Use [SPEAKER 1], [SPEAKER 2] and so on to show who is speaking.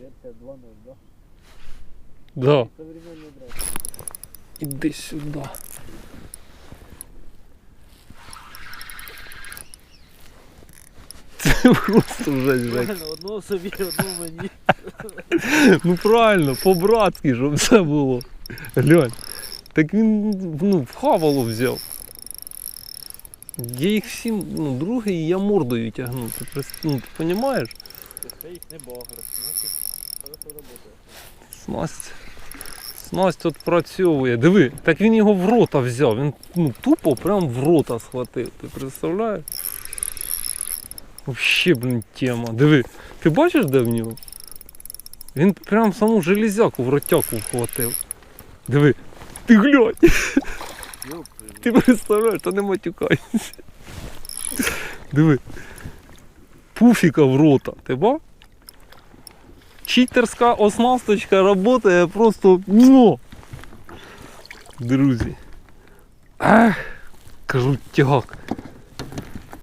[SPEAKER 1] Версия 2.0, да?
[SPEAKER 2] Да.
[SPEAKER 1] Современный драйв.
[SPEAKER 2] Іди сюди. Це просто жесть.
[SPEAKER 1] Правильно, одного собі, одного мені.
[SPEAKER 2] Ну правильно, по-братськи, щоб все було. Глянь. Так він ну, в хавало взяв. Я їх всім, ну, другий я мордою тягну. Ти, прис- ну, ти розумієш?
[SPEAKER 1] Це їх не работає.
[SPEAKER 2] Снасть. Снасть от працьовує. Диви, так він його в рота взяв. Він ну, тупо прям в рота схватив. Ти представляєш? Вообще, блін, тема. Диви, ти бачиш, де в нього? Він прям саму железяку в ротяку вхватив. Диви, ти глянь, ти представляєш, та не матюкайся. Диви. Пуфіка в рота, ти ба? Читерська оснасточка працює просто ну. Друзі. Ах, кажу, тяг.